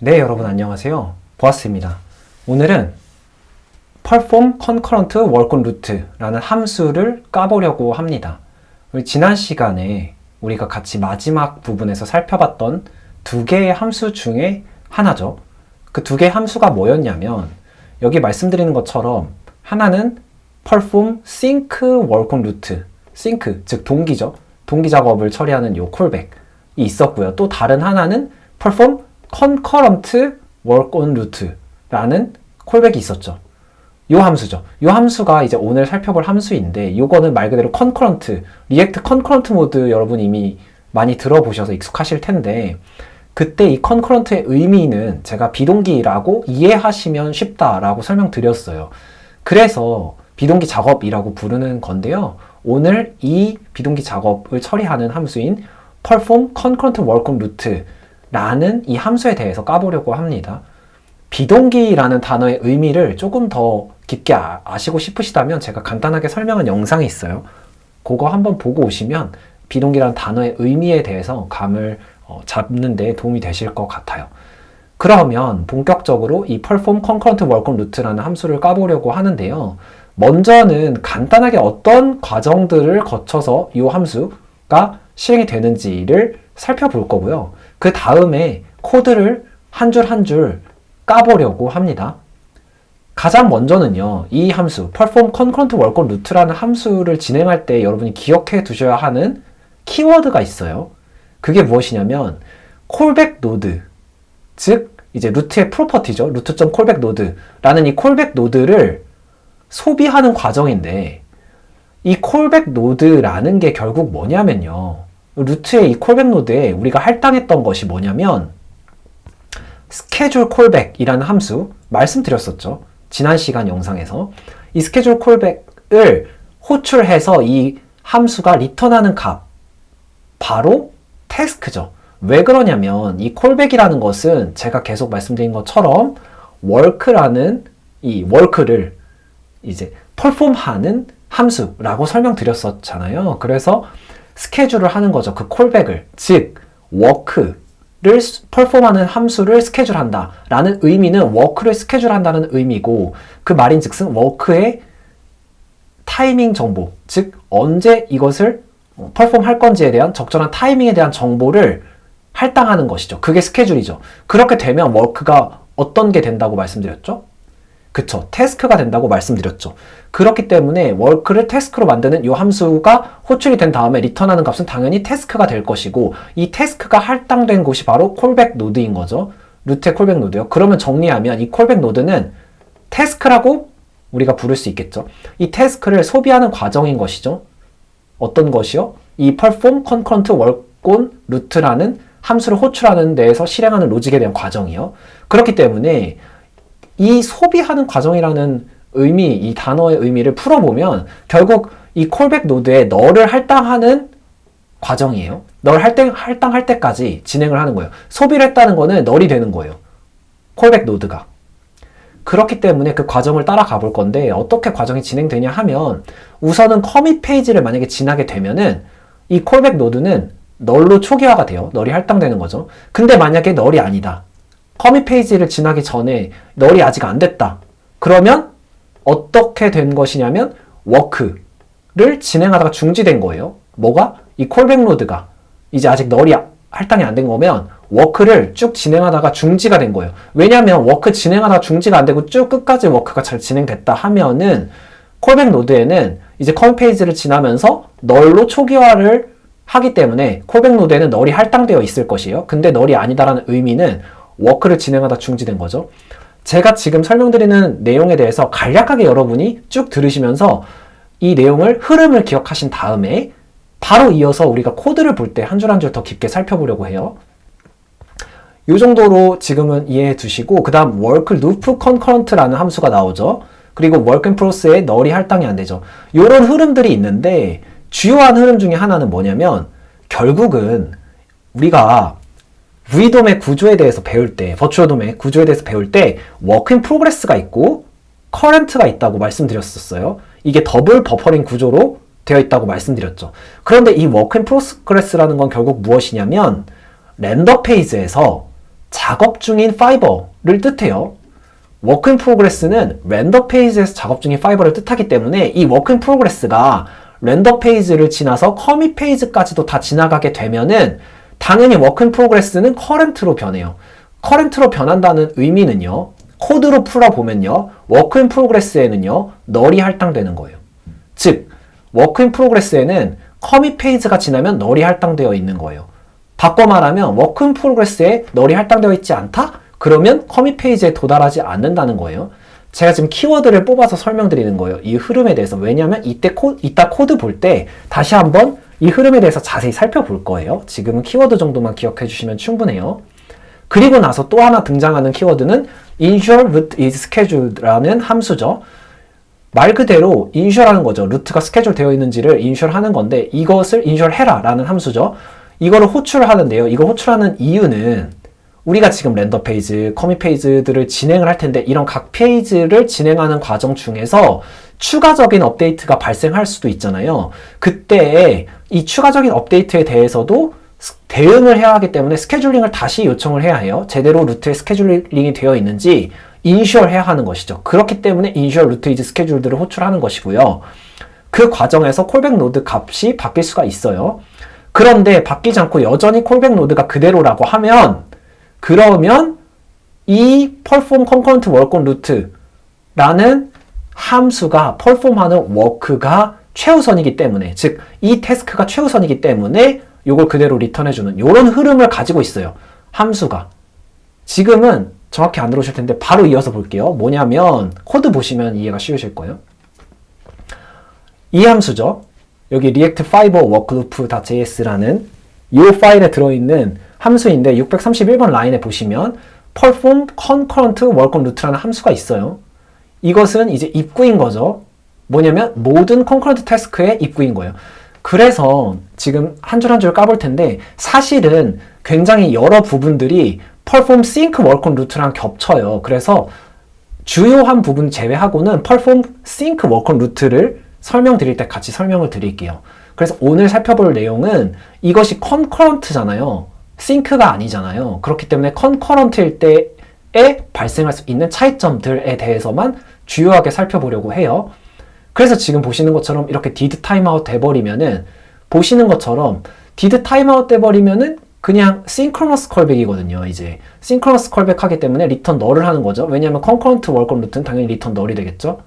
네, 여러분 안녕하세요. 보아스입니다. 오늘은 perform concurrent work on route라는 함수를 까보려고 합니다. 지난 시간에 우리가 같이 마지막 부분에서 살펴봤던 두 개의 함수 중에 하나죠. 그 두 개의 함수가 뭐였냐면 여기 말씀드리는 것처럼 하나는 perform sync work route, sync 즉 동기죠. 동기 작업을 처리하는 요 콜백이 있었고요. 또 다른 하나는 perform concurrent work on route라는 콜백이 있었죠. 요 함수죠. 요 함수가 이제 오늘 살펴볼 함수인데 요거는 말 그대로 concurrent, 리액트 concurrent 모드 여러분 이미 많이 들어보셔서 익숙하실 텐데 그때 이 concurrent의 의미는 제가 비동기라고 이해하시면 쉽다라고 설명드렸어요. 그래서 비동기 작업이라고 부르는 건데요. 오늘 이 비동기 작업을 처리하는 함수인 perform concurrent work on route 라는 이 함수에 대해서 까보려고 합니다. 비동기라는 단어의 의미를 조금 더 깊게 아, 아시고 싶으시다면 제가 간단하게 설명한 영상이 있어요. 그거 한번 보고 오시면 비동기라는 단어의 의미에 대해서 감을 어, 잡는 데 도움이 되실 것 같아요. 그러면 본격적으로 이 perform concurrent work on route라는 함수를 까보려고 하는데요. 먼저는 간단하게 어떤 과정들을 거쳐서 이 함수가 실행이 되는지를 살펴볼 거고요. 그 다음에 코드를 한 줄 한 줄 까보려고 합니다. 가장 먼저는요, 이 함수, perform concurrent work on route라는 함수를 진행할 때 여러분이 기억해 두셔야 하는 키워드가 있어요. 그게 무엇이냐면, callback node, 즉, 이제 루트의 프로퍼티죠. 루트.callback node라는 이 callback node를 소비하는 과정인데, 이 callback node라는 게 결국 뭐냐면요. 루트의 이 callback node에 우리가 할당했던 것이 뭐냐면, 스케줄 콜백이라는 함수 말씀드렸었죠. 지난 시간 영상에서 이 스케줄 콜백을 호출해서 이 함수가 리턴하는 값 바로 태스크죠. 왜 그러냐면 이 콜백이라는 것은 제가 계속 말씀드린 것처럼 work라는 이 work를 이제 perform하는 함수라고 설명드렸었잖아요. 그래서 스케줄을 하는 거죠. 그 콜백을. 즉 work 를 perform하는 함수를 스케줄한다. 라는 의미는 워크를 스케줄한다는 의미고 그 말인 즉슨 워크의 타이밍 정보 즉 언제 이것을 perform 할 건지에 대한 적절한 타이밍에 대한 정보를 할당하는 것이죠. 그게 스케줄이죠. 그렇게 되면 워크가 어떤 게 된다고 말씀드렸죠 그쵸. 태스크가 된다고 말씀드렸죠. 그렇기 때문에 월크를 태스크로 만드는 이 함수가 호출이 된 다음에 리턴하는 값은 당연히 태스크가 될 것이고 이 태스크가 할당된 곳이 바로 콜백 노드인 거죠. 루트의 콜백 노드요. 그러면 정리하면 이 콜백 노드는 태스크라고 우리가 부를 수 있겠죠. 이 태스크를 소비하는 과정인 것이죠. 어떤 것이요? 이 perform concurrent work on route라는 함수를 호출하는 데에서 실행하는 로직에 대한 과정이요. 그렇기 때문에 이 소비하는 과정이라는 의미, 이 단어의 의미를 풀어보면 결국 이 콜백 노드에 너를 할당하는 과정이에요. 널 할당, 할당할 때까지 진행을 하는 거예요. 소비를 했다는 거는 널이 되는 거예요. 콜백 노드가. 그렇기 때문에 그 과정을 따라가 볼 건데 어떻게 과정이 진행되냐 하면 우선은 커밋 페이지를 만약에 지나게 되면은 이 콜백 노드는 널로 초기화가 돼요. 널이 할당되는 거죠. 근데 만약에 널이 아니다. 커밋 페이지를 지나기 전에 널이 아직 안 됐다. 그러면 어떻게 된 것이냐면 워크를 진행하다가 중지된 거예요. 뭐가? 이 콜백 로드가 이제 아직 널이 할당이 안 된 거면 워크를 쭉 진행하다가 중지가 된 거예요. 왜냐하면 워크 진행하다가 중지가 안 되고 쭉 끝까지 워크가 잘 진행됐다 하면은 콜백 노드에는 이제 커밋 페이지를 지나면서 널로 초기화를 하기 때문에 콜백 노드에는 널이 할당되어 있을 것이에요. 근데 널이 아니다라는 의미는 워크를 진행하다 중지된 거죠. 제가 지금 설명드리는 내용에 대해서 간략하게 여러분이 쭉 들으시면서 이 내용을 흐름을 기억하신 다음에 바로 이어서 우리가 코드를 볼 때 한 줄 한 줄 더 깊게 살펴보려고 해요. 이 정도로 지금은 이해해 두시고 그 다음 work concurrent라는 함수가 나오죠. 그리고 work in process에 널이 할당이 안 되죠. 이런 흐름들이 있는데 주요한 흐름 중에 하나는 뭐냐면 결국은 우리가 V돔의 구조에 대해서 배울 때, 버추어돔의 구조에 대해서 배울 때 워크 인 프로그레스가 있고 커런트가 있다고 말씀드렸었어요. 이게 더블 버퍼링 구조로 되어 있다고 말씀드렸죠. 그런데 이 워크 인 프로그레스라는 건 결국 무엇이냐면 렌더 페이지에서 작업 중인 파이버를 뜻해요. 워크 인 프로그레스는 렌더 페이지에서 작업 중인 파이버를 뜻하기 때문에 이 워크 인 프로그레스가 렌더 페이지를 지나서 커밋 페이지까지도 다 지나가게 되면은 당연히 워크 인 프로그레스는 커렌트로 변해요. 커렌트로 변한다는 의미는요. 코드로 풀어보면요. 워크 인 프로그레스에는요. 널이 할당되는 거예요. 즉, 워크 인 프로그레스에는 커밋 페이지가 지나면 널이 할당되어 있는 거예요. 바꿔 말하면 워크 인 프로그레스에 널이 할당되어 있지 않다? 그러면 커밋 페이지에 도달하지 않는다는 거예요. 제가 지금 키워드를 뽑아서 설명드리는 거예요. 이 흐름에 대해서. 왜냐하면 이때 코, 이따 코드 볼 때 다시 한번 이 흐름에 대해서 자세히 살펴볼 거예요. 지금은 키워드 정도만 기억해 주시면 충분해요. 그리고 나서 또 하나 등장하는 키워드는 ensure root is scheduled라는 함수죠. 말 그대로 insure하는 거죠. 루트가 스케줄 되어 있는지를 ensure 하는 건데 이것을 ensure 해라라는 함수죠. 이거를 호출하는데요. 이걸 호출하는 이유는 우리가 지금 렌더 페이지, 커밋 페이지들을 진행을 할 텐데 이런 각 페이지를 진행하는 과정 중에서 추가적인 업데이트가 발생할 수도 있잖아요. 그때 이 추가적인 업데이트에 대해서도 대응을 해야 하기 때문에 스케줄링을 다시 요청을 해야 해요. 제대로 루트에 스케줄링이 되어 있는지 인슈얼 해야 하는 것이죠. 그렇기 때문에 인슈얼 루트 이즈 스케줄들을 호출하는 것이고요. 그 과정에서 콜백 노드 값이 바뀔 수가 있어요. 그런데 바뀌지 않고 여전히 콜백 노드가 그대로라고 하면 그러면 이 perform concurrent work on route라는 함수가 perform하는 워크가 최우선이기 때문에 즉 이 태스크가 최우선이기 때문에 이걸 그대로 리턴해주는 이런 흐름을 가지고 있어요. 함수가. 지금은 정확히 안 들어오실 텐데 바로 이어서 볼게요. 뭐냐면 코드 보시면 이해가 쉬우실 거예요. 이 함수죠. 여기 react fiber workloop.js라는 이 파일에 들어있는 함수인데 631번 라인에 보시면 perform concurrent work on route라는 함수가 있어요. 이것은 이제 입구인 거죠. 뭐냐면 모든 concurrent 태스크의 입구인 거예요. 그래서 지금 한 줄 한 줄 까볼 텐데 사실은 굉장히 여러 부분들이 sync work on route랑 겹쳐요. 그래서 주요한 부분 제외하고는 sync work on route를 설명드릴 때 같이 설명을 드릴게요. 그래서 오늘 살펴볼 내용은 이것이 concurrent잖아요. sync가 아니잖아요. 그렇기 때문에 concurrent일 때에 발생할 수 있는 차이점들에 대해서만 주요하게 살펴보려고 해요. 그래서 지금 보시는 것처럼 이렇게 did timeout 돼버리면은 보시는 것처럼 did timeout 돼버리면은 그냥 synchronous callback이거든요. 이제 synchronous callback 하기 때문에 return null을 하는 거죠. 왜냐하면 concurrent work route는 당연히 return null이 되겠죠.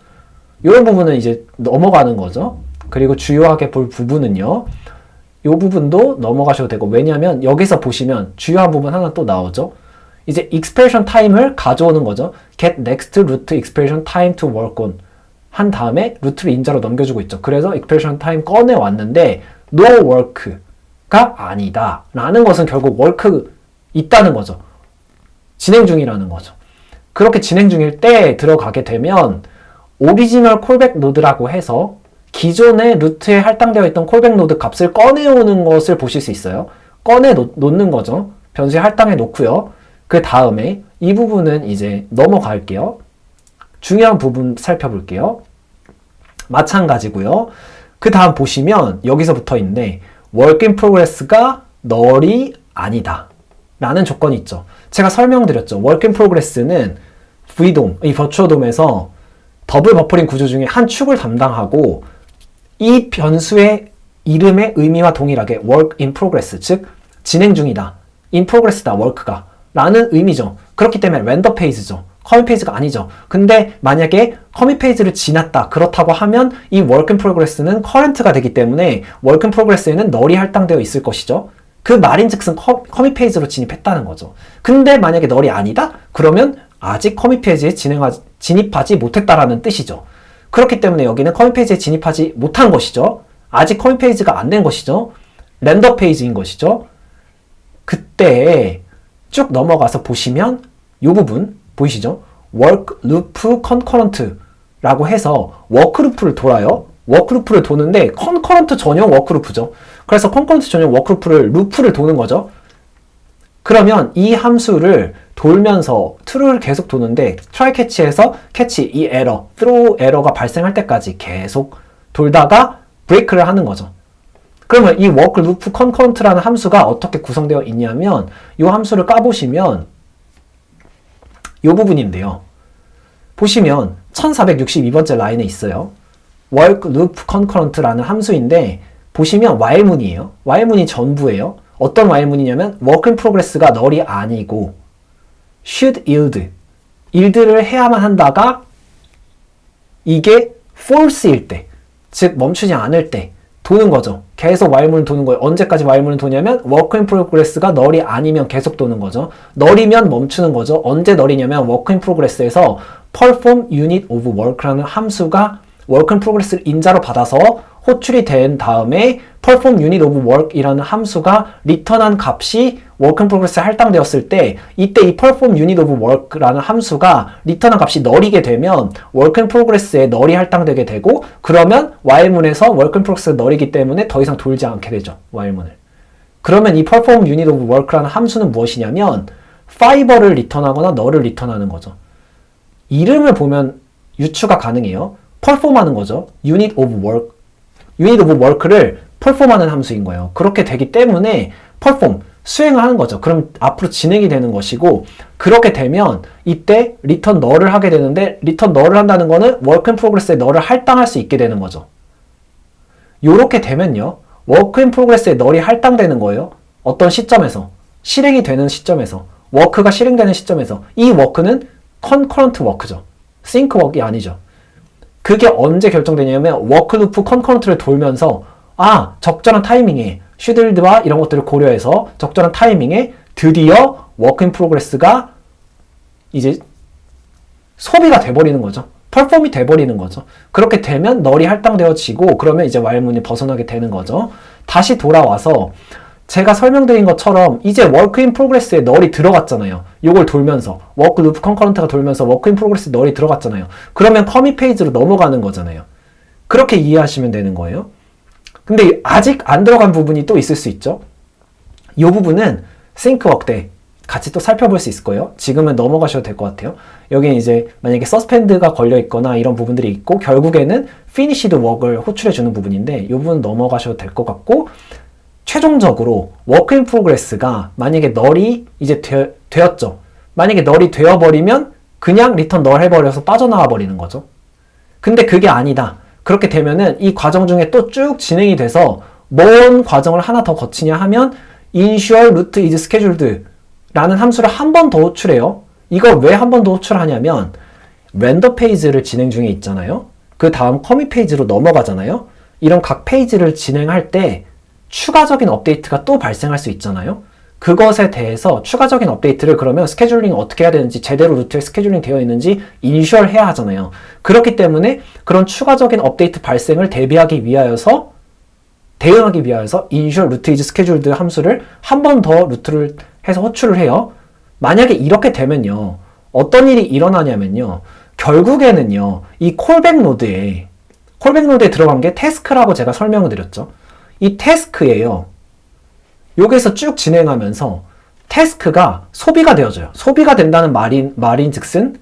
이런 부분은 이제 넘어가는 거죠. 그리고 주요하게 볼 부분은요. 이 부분도 넘어가셔도 되고 왜냐하면 여기서 보시면 주요한 부분 하나 또 나오죠. 이제 expression time을 가져오는 거죠. get next root expression time to work on 한 다음에 루트를 인자로 넘겨주고 있죠. 그래서 expression time 꺼내 왔는데 no work가 아니다 라는 것은 결국 work 있다는 거죠. 진행 중이라는 거죠. 그렇게 진행 중일 때 들어가게 되면 오리지널 콜백 노드라고 해서 기존의 루트에 할당되어 있던 콜백 노드 값을 꺼내오는 것을 보실 수 있어요. 꺼내 놓 는 거죠. 변수에 할당해 놓고요. 그 다음에 이 부분은 이제 넘어갈게요. 중요한 부분 살펴볼게요. 마찬가지고요. 그 다음 보시면 여기서부터 있는데 work in progress가 널이 아니다. 라는 조건이 있죠. 제가 설명드렸죠. work in progress는 V돔, 이 버추어돔에서 더블 버퍼링 구조 중에 한 축을 담당하고 이 변수의 이름의 의미와 동일하게 work in progress, 즉 진행 중이다. in progress다, work가 라는 의미죠. 그렇기 때문에 렌더 페이지죠. 커밋 페이지가 아니죠. 근데 만약에 커밋 페이지를 지났다. 그렇다고 하면 이 in progress는 current가 되기 때문에 in progress에는 널이 할당되어 있을 것이죠. 그 말인즉슨 커밋 페이지로 진입했다는 거죠. 근데 만약에 널이 아니다? 그러면 아직 커밋 페이지에 진행하, 진입하지 못했다라는 뜻이죠. 그렇기 때문에 여기는 커밋 페이지에 진입하지 못한 것이죠. 아직 커밋 페이지가 안 된 것이죠. 렌더 페이지인 것이죠. 그때 쭉 넘어가서 보시면 이 부분 보이시죠? work loop concurrent 라고 해서 워크 루프를 돌아요. 워크 루프를 도는데 concurrent 전용 워크 루프죠. 그래서 concurrent 전용 워크 루프를 루프를 도는 거죠. 그러면 이 함수를 돌면서 true를 계속 도는데 try catch에서 catch 이 error, throw error가 발생할 때까지 계속 돌다가 break를 하는 거죠. 그러면 이 loop concurrent라는 함수가 어떻게 구성되어 있냐면 이 함수를 까보시면 이 부분인데요. 보시면 1462번째 라인에 있어요. work loop concurrent라는 함수인데 보시면 while문이에요. while문이 전부예요. 어떤 while문이냐면 work in progress가 널이 아니고 should yield yield를 해야만 한다가 이게 false일 때, 즉 멈추지 않을 때 도는 거죠. 계속 while문을 도는 거예요. 언제까지 while문을 도냐면 work in progress가 널이 아니면 계속 도는 거죠. 널이면 멈추는 거죠. 언제 널이냐면 work in progress에서 perform unit of work라는 함수가 work in progress를 인자로 받아서 호출이 된 다음에 perform unit of work이라는 함수가 리턴한 값이 in progress에 할당되었을 때 이때 이 perform unit of work라는 함수가 리턴한 값이 널이게 되면 in progress에 널이 할당되게 되고 그러면 while문에서 in progress가 널이기 때문에 더 이상 돌지 않게 되죠. while문을. 그러면 이 perform unit of work라는 함수는 무엇이냐면 fiber를 리턴하거나 널을 리턴하는 거죠. 이름을 보면 유추가 가능해요. perform하는 거죠. unit of work. unit of work를 perform하는 함수인 거예요. 그렇게 되기 때문에 perform, 수행을 하는 거죠. 그럼 앞으로 진행이 되는 것이고 그렇게 되면 이때 return null을 하게 되는데 return null을 한다는 거는 work in progress에 null을 할당할 수 있게 되는 거죠. 요렇게 되면요. work in progress에 null이 할당되는 거예요. 어떤 시점에서 실행이 되는 시점에서 work가 실행되는 시점에서 이 work는 concurrent work죠. sync work이 아니죠. 그게 언제 결정되냐면 워크루프 컨커런트를 돌면서 아 적절한 타이밍에 슈들드와 이런 것들을 고려해서 적절한 타이밍에 드디어 워크 인 프로그레스가 이제 소비가 돼버리는 거죠. 펄폼이 돼버리는 거죠. 그렇게 되면 널이 할당되어지고 그러면 이제 왈문이 벗어나게 되는 거죠. 다시 돌아와서 제가 설명드린 것처럼 이제 워크 인 프로그레스에 널이 들어갔잖아요. 요걸 돌면서 워크 루프 컨커런트가 돌면서 워크 인 프로그레스에 널이 들어갔잖아요. 그러면 커밋 페이지로 넘어가는 거잖아요. 그렇게 이해하시면 되는 거예요. 근데 아직 안 들어간 부분이 또 있을 수 있죠. 이 부분은 싱크 워크 때 같이 또 살펴볼 수 있을 거예요. 지금은 넘어가셔도 될 것 같아요. 여기는 이제 만약에 서스펜드가 걸려 있거나 이런 부분들이 있고 결국에는 피니시드 웍을 호출해 주는 부분인데 이 부분 넘어가셔도 될 것 같고 최종적으로 워크 인 프로그레스가 만약에 널이 이제 되, 되었죠. 만약에 널이 되어버리면 그냥 리턴 널 해버려서 빠져나와 버리는 거죠. 근데 그게 아니다. 그렇게 되면은 이 과정 중에 또 쭉 진행이 돼서 뭔 과정을 하나 더 거치냐 하면 ensure root is scheduled 라는 함수를 한 번 더 호출해요. 이걸 왜 한 번 더 호출하냐면 렌더 페이지를 진행 중에 있잖아요. 그 다음 커밋 페이지로 넘어가잖아요. 이런 각 페이지를 진행할 때 추가적인 업데이트가 또 발생할 수 있잖아요. 그것에 대해서 추가적인 업데이트를 그러면 스케줄링 어떻게 해야 되는지 제대로 루트에 스케줄링 되어 있는지 인슈얼 해야 하잖아요. 그렇기 때문에 그런 추가적인 업데이트 발생을 대비하기 위하여서 대응하기 위하여서 인슈얼 루트 이즈 스케줄드 함수를 한 번 더 루트를 해서 호출을 해요. 만약에 이렇게 되면요. 어떤 일이 일어나냐면요. 결국에는요. 이 콜백 노드에 콜백 노드에 들어간 게 태스크라고 제가 설명을 드렸죠. 이 태스크예요. 여기서 쭉 진행하면서 태스크가 소비가 되어져요. 소비가 된다는 말인, 말인 즉슨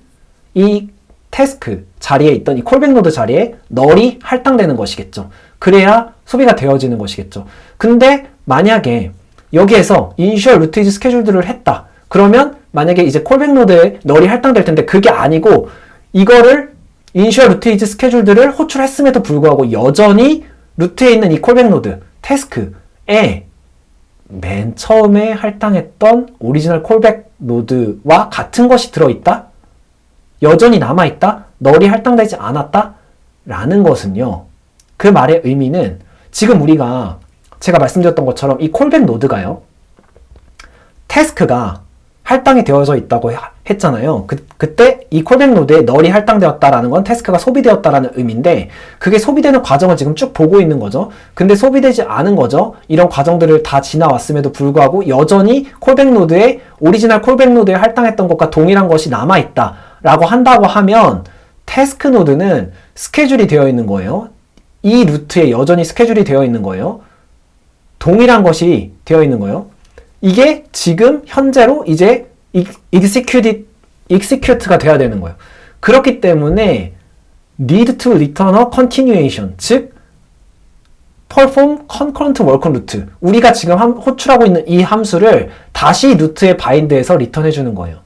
이 태스크 자리에 있던 이 콜백 노드 자리에 널이 할당되는 것이겠죠. 그래야 소비가 되어지는 것이겠죠. 근데 만약에 여기에서 인슈얼 루트이즈 스케줄들을 했다. 그러면 만약에 이제 콜백 노드에 널이 할당될 텐데 그게 아니고 이거를 인슈얼 루트이즈 스케줄들을 호출했음에도 불구하고 여전히 루트에 있는 이 콜백 노드 태스크에 맨 처음에 할당했던 오리지널 콜백 노드와 같은 것이 들어있다? 여전히 남아있다? 널이 할당되지 않았다? 라는 것은요. 그 말의 의미는 지금 우리가 제가 말씀드렸던 것처럼 이 콜백 노드가요. 태스크가 할당이 되어져 있다고 했잖아요. 그, 그때 이 콜백 노드에 널이 할당되었다라는 건 태스크가 소비되었다라는 의미인데 그게 소비되는 과정을 지금 쭉 보고 있는 거죠. 근데 소비되지 않은 거죠. 이런 과정들을 다 지나왔음에도 불구하고 여전히 콜백 노드에 오리지널 콜백 노드에 할당했던 것과 동일한 것이 남아 있다라고 한다고 하면 태스크 노드는 스케줄이 되어 있는 거예요. 이 루트에 여전히 스케줄이 되어 있는 거예요. 동일한 것이 되어 있는 거예요. 이게 지금 현재로 이제 execute, execute가 돼야 되는 거예요. 그렇기 때문에 need to return a continuation, 즉 perform concurrent work root. 우리가 지금 함, 호출하고 있는 이 함수를 다시 루트에 바인드해서 리턴해 주는 거예요.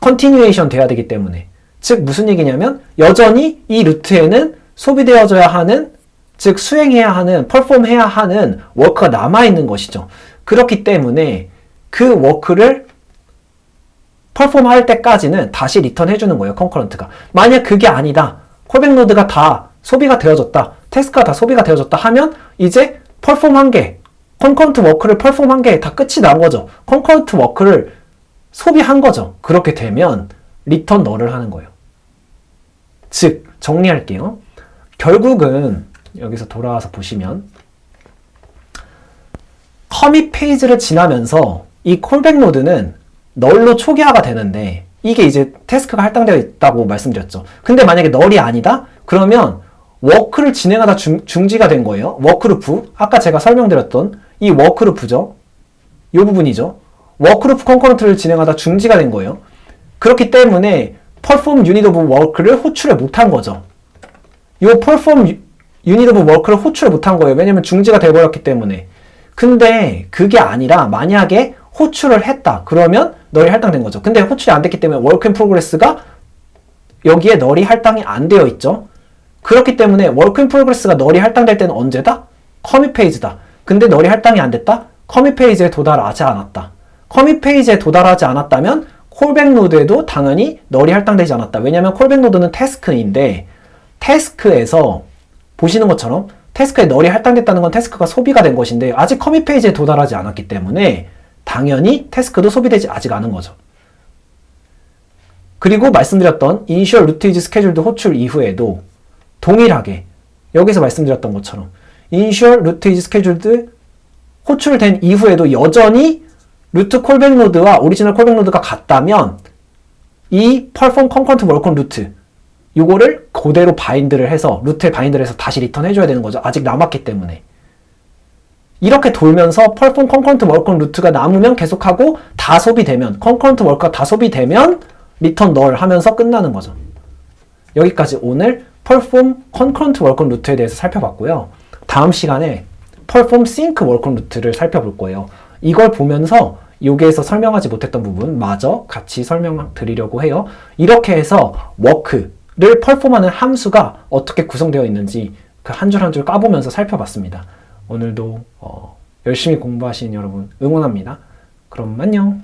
컨티뉴에이션 돼야 되기 때문에 즉 무슨 얘기냐면 여전히 이 루트에는 소비되어져야 하는 즉 수행해야 하는 퍼폼해야 하는 워크가 남아 있는 것이죠. 그렇기 때문에 그 워크를 퍼폼할 때까지는 다시 리턴 해 주는 거예요. 컨커런트가. 만약 그게 아니다. 콜백 노드가 다 소비가 되어졌다. 태스크가 다 소비가 되어졌다 하면 이제 퍼폼한 게 컨커런트 워크를 퍼폼한 게다 끝이 난 거죠. 컨커런트 워크를 소비한 거죠. 그렇게 되면 리턴 너를 하는 거예요. 즉 정리할게요. 결국은 여기서 돌아와서 보시면 커밋 페이지를 지나면서 이 콜백 노드는 널로 초기화가 되는데 이게 이제 태스크가 할당되어 있다고 말씀드렸죠. 근데 만약에 널이 아니다? 그러면 워크를 진행하다 중, 중지가 된 거예요. 워크루프. 아까 제가 설명드렸던 이 워크루프죠. 이 부분이죠. 워크루프 컨커런트를 진행하다 중지가 된 거예요. 그렇기 때문에 perform unit of work를 호출을 못한 거죠. 이 perform unit of work를 호출을 못한 거예요. 왜냐면 중지가 돼버렸기 때문에. 근데 그게 아니라 만약에 호출을 했다. 그러면 널이 할당된 거죠. 근데 호출이 안 됐기 때문에 work in progress가 여기에 널이 할당이 안 되어 있죠. 그렇기 때문에 work in progress가 널이 할당될 때는 언제다? 커밋 페이지다. 근데 널이 할당이 안 됐다? 커밋 페이지에 도달하지 않았다. 커밋 페이지에 도달하지 않았다면 콜백 노드에도 당연히 널이 할당되지 않았다. 왜냐면 콜백 노드는 태스크인데 태스크에서 보시는 것처럼 태스크에 널이 할당됐다는 건 태스크가 소비가 된 것인데 아직 커밋 페이지에 도달하지 않았기 때문에 당연히 태스크도 소비되지 아직 않은 거죠. 그리고 말씀드렸던 initial root is scheduled 호출 이후에도 동일하게 여기서 말씀드렸던 것처럼 initial root is scheduled 호출된 이후에도 여전히 루트 콜백 노드와 오리지널 콜백 노드가 같다면 이 perform concurrent 요거를 그대로 바인드를 해서 루트에 바인드를 해서 다시 리턴 해줘야 되는 거죠. 아직 남았기 때문에. 이렇게 돌면서 concurrent work on root가 남으면 계속하고 다 소비되면 concurrent work가 다 소비되면 리턴 널 하면서 끝나는 거죠. 여기까지 오늘 concurrent work on root에 대해서 살펴봤고요. 다음 시간에 sync work on root를 살펴볼 거예요. 이걸 보면서 여기에서 설명하지 못했던 부분 마저 같이 설명드리려고 해요. 이렇게 해서 워크 를 펄폼하는 함수가 어떻게 구성되어 있는지 그 한 줄 한 줄 까보면서 살펴봤습니다. 오늘도 어, 열심히 공부하시는 여러분 응원합니다. 그럼 안녕.